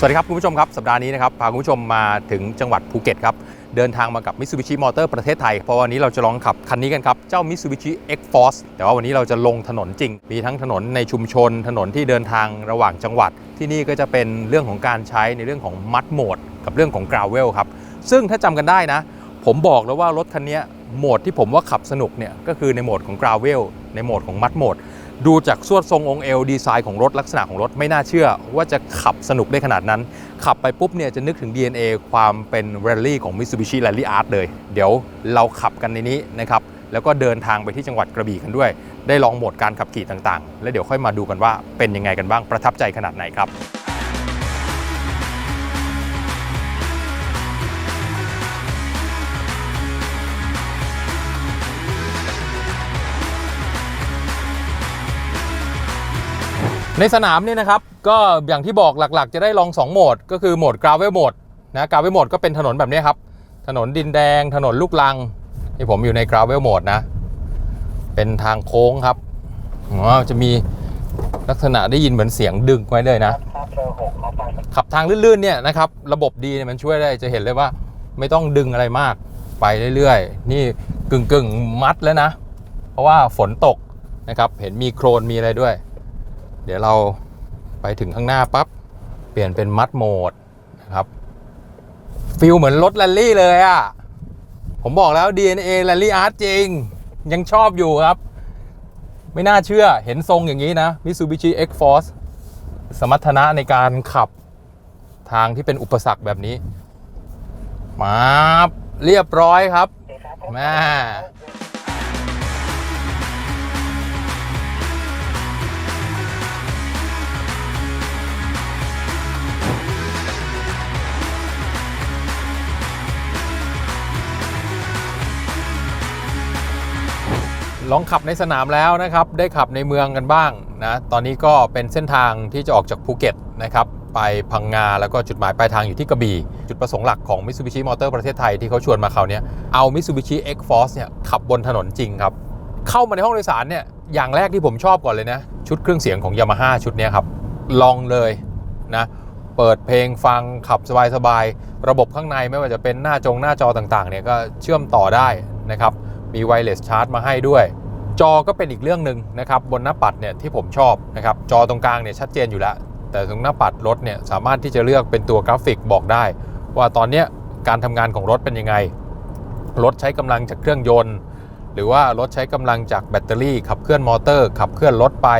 สวัสดีครับ คุณผู้ชมครับ สัปดาห์นี้นะครับ พาคุณผู้ชมมาถึงจังหวัดภูเก็ตครับ เดินทางมากับ Mitsubishi Motor ประเทศไทย เพราะวันนี้เราจะลองขับคันนี้กันครับ เจ้า Mitsubishi X-Force แต่ว่าวันนี้เราจะลงถนนจริง มีทั้งถนนในชุมชน ถนนที่เดินทางระหว่างจังหวัด ที่นี่ก็จะเป็นเรื่องของการใช้ในเรื่องของมัดโหมด กับเรื่องของ Gravel ครับ ซึ่งถ้าจำกันได้นะ ผมบอกแล้วว่ารถคันนี้โหมดที่ผมว่าขับสนุกเนี่ยก็คือในโหมดของ Gravel ในโหมดของมัดโหมด ดูจากสวดทรงองค์เอลดีไซน์ของรถลักษณะของรถไม่น่าเชื่อว่าจะขับสนุกได้ขนาดนั้น ขับไปปุ๊บเนี่ยจะนึกถึง DNA ความเป็นแรลลี่ของ Mitsubishi Rally Art เลย เดี๋ยวเราขับกันในนี้นะครับ แล้วก็เดินทางไปที่จังหวัดกระบี่กันด้วย ได้ลองโหมดการขับขี่ต่างๆ แล้วเดี๋ยวค่อยมาดูกันว่าเป็นยังไงกันบ้างประทับใจขนาดไหนครับ ในสนามเนี่ยนะครับ ก็อย่างที่บอกหลักๆ จะได้ลอง 2 โหมด ก็คือโหมด gravel mode นะ gravel mode ก็เป็นถนนแบบนี้ครับ ถนนดินแดง ถนนลูกลังที่ผมอยู่ใน gravel mode นะ เป็นทางโค้งครับอ๋อจะมีลักษณะได้ยินเหมือนเสียงดึงไว้เลยนะ ขับทางลื่นๆเนี่ยนะครับ ระบบดีเนี่ยมันช่วยได้จะเห็นเลยว่าไม่ต้องดึงอะไรมากไปเรื่อยๆ นี่กึ่งๆ มัดแล้วนะ เพราะว่าฝนตกนะครับ เห็นมีโครนมีอะไรด้วย เดี๋ยวเราไปถึงข้างหน้าปั๊บเปลี่ยนเป็นมัดโหมดนะครับฟิลเหมือนรถแรลลี่เลยอะ่ะ ผมบอกแล้ว DNA แรลลี่อาร์ตจริง ยังชอบอยู่ครับ ไม่น่าเชื่อเห็นทรงอย่างนี้นะ Mitsubishi X-Force สมรรถนะในการขับทางที่เป็นอุปสรรคแบบนี้ มาบเรียบร้อยครับแม่ ลองขับในสนามแล้วนะครับ ได้ขับในเมืองกันบ้างนะตอนนี้ก็เป็นเส้นทางที่จะออกจากภูเก็ตนะครับไปพังงาแล้วก็จุดหมายปลายทางอยู่ที่กระบี่จุดประสงค์หลักของ Mitsubishi Motor ประเทศไทยที่เขาชวนมาเขาวเนี้ยเอา Mitsubishi X-Force เนี่ยขับบนถนนจริงครับ เข้ามาในห้องโดยสารเนี่ยอย่างแรกที่ผมชอบก่อนเลยนะ ชุดเครื่องเสียงของ Yamaha ชุดนี้ครับ ลองเลยนะเปิดเพลงฟังขับสบายๆ ระบบข้างในไม่ว่าจะเป็นหน้าจงหน้าจอต่างๆเนี่ยก็เชื่อมต่อได้นะครับ มีไวเลสชาร์จมาให้ด้วย จอก็เป็นอีกเรื่องหนึ่งนะครับบนหน้าปัดเนี่ยที่ผมชอบนะครับจอตรงกลางเนี่ยชัดเจนอยู่แล้ว แต่ตรงหน้าปัดรถเนี่ยสามารถที่จะเลือกเป็นตัวกราฟิกบอกได้ ว่าตอนเนี้ยการทำงานของรถเป็นยังไง รถใช้กำลังจากเครื่องยนต์ หรือว่ารถใช้กำลังจากแบตเตอรี่ ขับเคลื่อนมอเตอร์ ขับเคลื่อนรถไป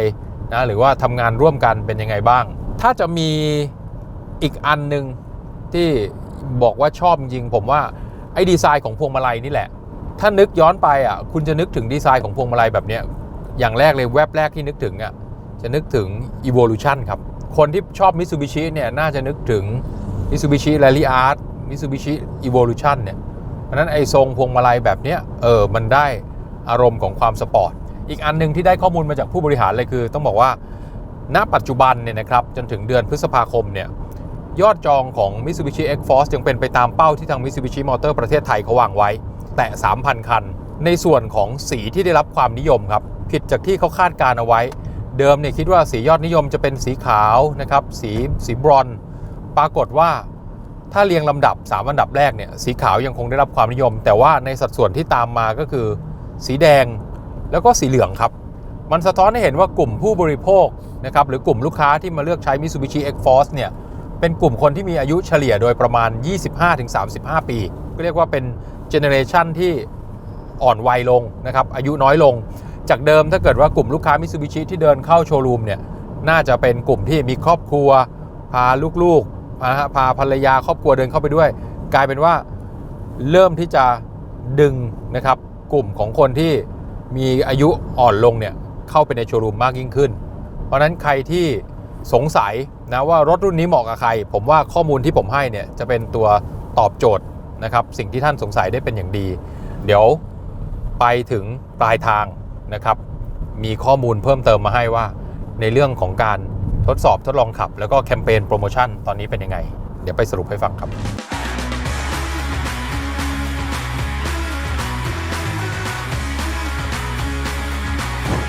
นะหรือว่าทำงานร่วมกันเป็นยังไงบ้าง ถ้าจะมีอีกอันหนึ่งที่บอกว่าชอบจริงผมว่าไอ้ดีไซน์ของพวงมาลัยนี่แหละ ถ้านึกย้อนไปอะคุณจะนึกถึงดีไซน์ของพวงมาลัยแบบเนี้ยอย่างแรกเลยแวบแรกที่นึกถึงอะจะนึกถึง Evolution ครับ คนที่ชอบ Mitsubishi เนี่ยน่าจะนึกถึง Mitsubishi Rally Art Mitsubishi Evolution เนี่ยเพราะนั้นไอ้ทรงพวงมาลัยแบบเนี้ยเออมันได้อารมณ์ของความสปอร์ต อีกอันหนึ่งที่ได้ข้อมูลมาจากผู้บริหารเลยคือ ต้องบอกว่า ณปัจจุบันเนี่ยนะครับจนถึงเดือนพฤษภาคมเนี่ยยอดจองของ Mitsubishi X-Force ยังเป็นไปตามเป้าที่ทาง Mitsubishi Motor ประเทศไทยเขาวางไว้ แต่3,000 คัน ในส่วนของสีที่ได้รับความนิยมครับ ผิดจากที่เขาคาดการเอาไว้ เดิมเนี่ยคิดว่าสียอดนิยมจะเป็นสีขาวนะครับ สีสีบรอน ปรากฏว่าถ้าเรียงลำดับ 3 อันดับแรกเนี่ยสีขาวยังคงได้รับความนิยม แต่ว่าในสัดส่วนที่ตามมาก็คือ สีแดงแล้วก็สีเหลืองครับ มันสะท้อนให้เห็นว่ากลุ่มผู้บริโภคนะครับหรือกลุ่มลูกค้าที่มาเลือกใช้ Mitsubishi X-Force เนี่ยเป็นกลุ่มคนที่มีอายุเฉลี่ยโดยประมาณ 25-35 ปี ก็เรียกว่าเป็น เจเนเรชันที่อ่อนวัยลงนะครับอายุน้อยลง จากเดิมถ้าเกิดว่ากลุ่มลูกค้า Mitsubishi ที่เดินเข้าโชว์รูมเนี่ยน่าจะเป็นกลุ่มที่มีครอบครัว พาลูกๆพาพาภรรยาครอบครัวเดินเข้าไปด้วย กลายเป็นว่าเริ่มที่จะดึงนะครับกลุ่มของคนที่มีอายุอ่อนลงเนี่ยเข้าไปในโชว์รูมมากยิ่งขึ้น เพราะนั้นใครที่สงสัยนะว่ารถรุ่นนี้เหมาะกับใคร ผมว่าข้อมูลที่ผมให้เนี่ยจะเป็นตัวตอบโจทย์ นะครับสิ่งที่ท่านสงสัยได้เป็นอย่างดี เดี๋ยวไปถึงปลายทางนะครับ มีข้อมูลเพิ่มเติมมาให้ว่า ในเรื่องของการทดสอบทดลองขับ แล้วก็แคมเปญโปรโมชั่นตอนนี้เป็นยังไง เดี๋ยวไปสรุปให้ฟังครับ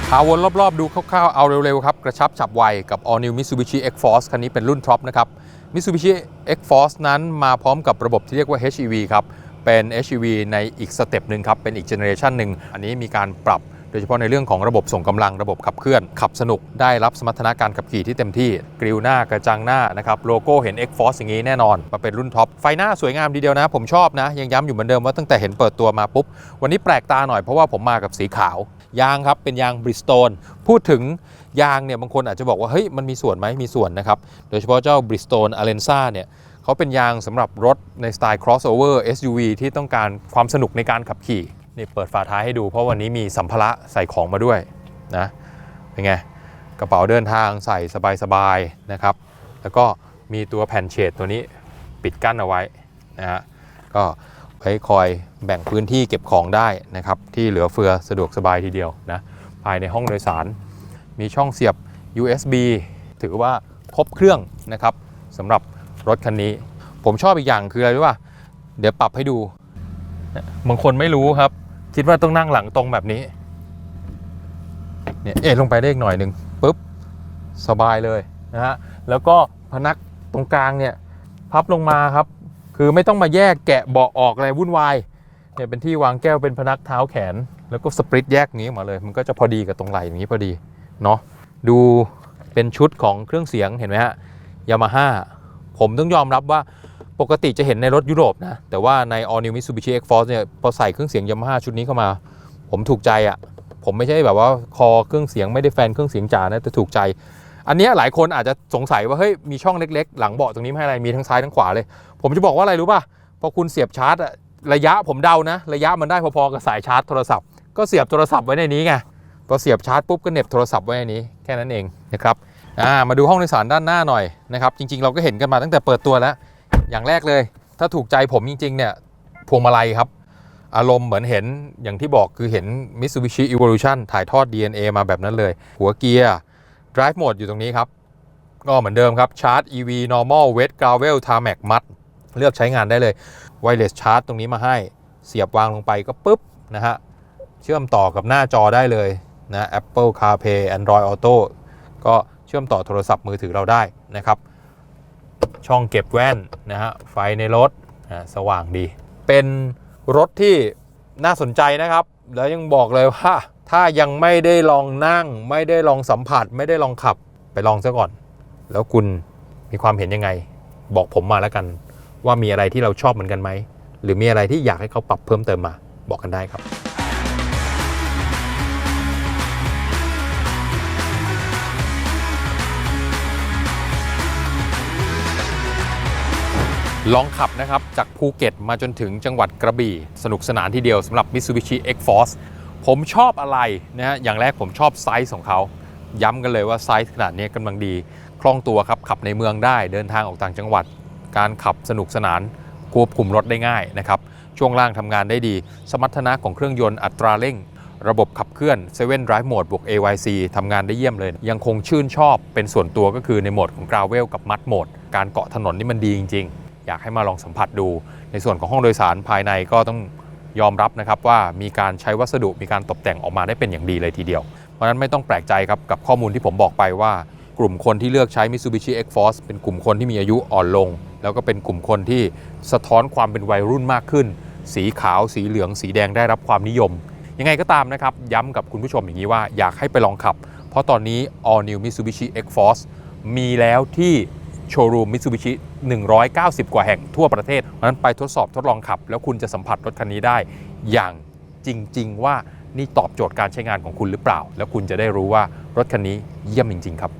พาวนรอบ ๆ ดูคร่าว ๆ เอาเร็ว ๆ ครับ กระชับฉับไวกับ All New Mitsubishi X-Force คันนี้เป็นรุ่นท็อปนะครับ Mitsubishi X-Force นั้นมาพร้อมกับระบบที่เรียกว่า HEV ครับ เป็น HEV ในอีกสเต็ปหนึ่งครับ เป็นอีกเจเนอเรชันหนึ่ง อันนี้มีการปรับโดยเฉพาะในเรื่องของระบบส่งกำลังระบบขับเคลื่อน ขับสนุกได้รับสมรรถนะการขับขี่ที่เต็มที่ กริลหน้ากระจังหน้านะครับโลโก้เห็น X-Force อย่างนี้แน่นอน มาเป็นรุ่นท็อป ไฟหน้าสวยงามดีเดียวนะ ผมชอบนะ ยังย้ำอยู่เหมือนเดิมว่าตั้งแต่เห็นเปิดตัวมาปุ๊บ วันนี้แปลกตาหน่อยเพราะว่าผมมากับสีขาวยางครับเป็นยางบริสโตนพูดถึง ยางเนี่ยบางคนอาจจะบอกว่าเฮ้ยมันมีส่วนไหมมีส่วนนะครับ โดยเฉพาะเจ้า Bridgestone Alenza เนี่ยเขาเป็นยางสำหรับรถในสไตล์ crossover SUV ที่ต้องการความสนุกในการขับขี่นี่เปิดฝาท้ายให้ดู เพราะวันนี้มีสัมภาระใส่ของมาด้วยนะเป็นไงกระเป๋าเดินทางใส่สบายๆนะครับ แล้วก็มีตัวแผ่นเฉดตัวนี้ปิดกั้นเอาไว้นะฮะก็ไว้คอยแบ่งพื้นที่เก็บของได้นะครับ ที่เหลือเฟือสะดวกสบายทีเดียวนะภายในห้องโดยสาร มีช่องเสียบ USB ถือว่าครบเครื่องนะครับสำหรับรถคันนี้ ผมชอบอีกอย่างคืออะไรรู้ป่ะเดี๋ยวปรับให้ดูบางคนไม่รู้ครับ คิดว่าต้องนั่งหลังตรงแบบนี้เนี่ยเอ็นลงไปได้อีกหน่อยหนึ่งปุ๊บสบายเลยนะฮะแล้วก็พนักตรงกลางเนี่ยพับลงมาครับ คือไม่ต้องมาแยกแกะเบาะออกอะไรวุ่นวายเนี่ยเป็นที่วางแก้วเป็นพนักเท้าแขน แล้วก็สปริตแยกงนี้ออกมาเลย มันก็จะพอดีกับตรงไหล่อย่างนี้พอดี เนาะดูเป็นชุดของเครื่องเสียงเห็นไหมฮะยามาฮ่าผมต้องยอมรับว่าปกติจะเห็นในรถยุโรปนะ แต่ว่าใน All New Mitsubishi X-Force เนี่ยพอใส่เครื่องเสียงยามาฮ่าชุดนี้เข้ามา ผมถูกใจอะ่ะผมไม่ใช่แบบว่าคอเครื่องเสียงไม่ได้แฟนเครื่องเสียงจ๋านะแต่ถูกใจ อันนี้หลายคนอาจจะสงสัยว่าเฮ้ยมีช่องเล็กๆ หลังเบาะตรงนี้ไม่ให้อะไรมีทั้งซ้ายทั้งขวาเลย ผมจะบอกว่าอะไรรู้ป่ะพอคุณเสียบชาร์จระยะผมเดานะ ระยะมันได้พอๆกับสายชาร์จโทรศัพท์ก็เสียบโทรศัพท์ไว้ในนี้ไง พอเสียบชาร์จปุ๊บก็เหน็บโทรศัพท์ไว้ในนี้แค่นั้นเองนะครับามาดูห้องโดยสารด้านหน้าหน่อยนะครับจริงๆ เราก็เห็นกันมาตั้งแต่เปิดตัวแล้ว อย่างแรกเลย ถ้าถูกใจผมจริงๆเนี่ยพวงมาลัยครับ อารมณ์เหมือนเห็นอย่างที่บอกคือเห็น Mitsubishi Evolution ถ่ายทอด DNA มาแบบนั้นเลย หัวเกียร์ Drive Mode อยู่ตรงนี้ครับ ก็เหมือนเดิมครับชาร์จ EV Normal Wet Gravel Tarmac Mud เลือกใช้งานได้เลย Wireless Charge ตรงนี้มาให้เสียบวางลงไปก็ปุ๊บนะฮะเชื่อมต่อกับหน้าจอได้เลย นะ Apple CarPlay Android Auto ก็เชื่อมต่อโทรศัพท์มือถือเราได้นะครับ ช่องเก็บแว่นนะฮะไฟในรถสว่างดี เป็นรถที่น่าสนใจนะครับ แล้วยังบอกเลยว่า ถ้ายังไม่ได้ลองนั่ง ไม่ได้ลองสัมผัส ไม่ได้ลองขับไปลองซะก่อน แล้วคุณมีความเห็นยังไง บอกผมมาแล้วกัน ว่ามีอะไรที่เราชอบเหมือนกันไหมหรือมีอะไรที่อยากให้เขาปรับเพิ่มเติมมาบอกกันได้ครับ ลองขับนะครับ จากภูเก็ตมาจนถึงจังหวัดกระบี่ สนุกสนานทีเดียวสำหรับ Mitsubishi X-Force ผมชอบอะไรนะฮะอย่างแรกผมชอบไซส์ของเขา ย้ำกันเลยว่าไซส์ขนาดนี้กำลังดี คล่องตัวครับ ขับในเมืองได้เดินทางออกต่างจังหวัด การขับสนุกสนานควบคุมรถได้ง่ายนะครับ ช่วงล่างทำงานได้ดี สมรรถนะของเครื่องยนต์อัตราเร่ง ระบบขับเคลื่อน7 Drive Mode บวก AYC ทำงานได้เยี่ยมเลย ยังคงชื่นชอบเป็นส่วนตัวก็คือในโหมดของ Gravel กับ Mud Mode การเกาะถนนนี่มันดีจริง อยากให้มาลองสัมผัสดู ในส่วนของห้องโดยสารภายในก็ต้องยอมรับนะครับว่ามีการใช้วัสดุมีการตกแต่งออกมาได้เป็นอย่างดีเลยทีเดียว เพราะฉะนั้นไม่ต้องแปลกใจครับกับข้อมูลที่ผมบอกไปว่า กลุ่มคนที่เลือกใช้ Mitsubishi X-Force เป็นกลุ่มคนที่มีอายุอ่อนลง แล้วก็เป็นกลุ่มคนที่สะท้อนความเป็นวัยรุ่นมากขึ้น สีขาว สีเหลือง สีแดงได้รับความนิยม ยังไงก็ตามนะครับย้ำกับคุณผู้ชมอย่างนี้ว่าอยากให้ไปลองขับ เพราะตอนนี้ All New Mitsubishi X-Force มีแล้วที่โชว์รูม Mitsubishi 190 กว่าแห่งทั่วประเทศเพราะนั้นไปทดสอบทดลองขับ แล้วคุณจะสัมผัสรถคันนี้ได้ อย่างจริง ๆ ว่านี่ตอบโจทย์การใช้งานของคุณหรือเปล่า แล้วคุณจะได้รู้ว่ารถคันนี้เยี่ยมจริง ๆ ครับ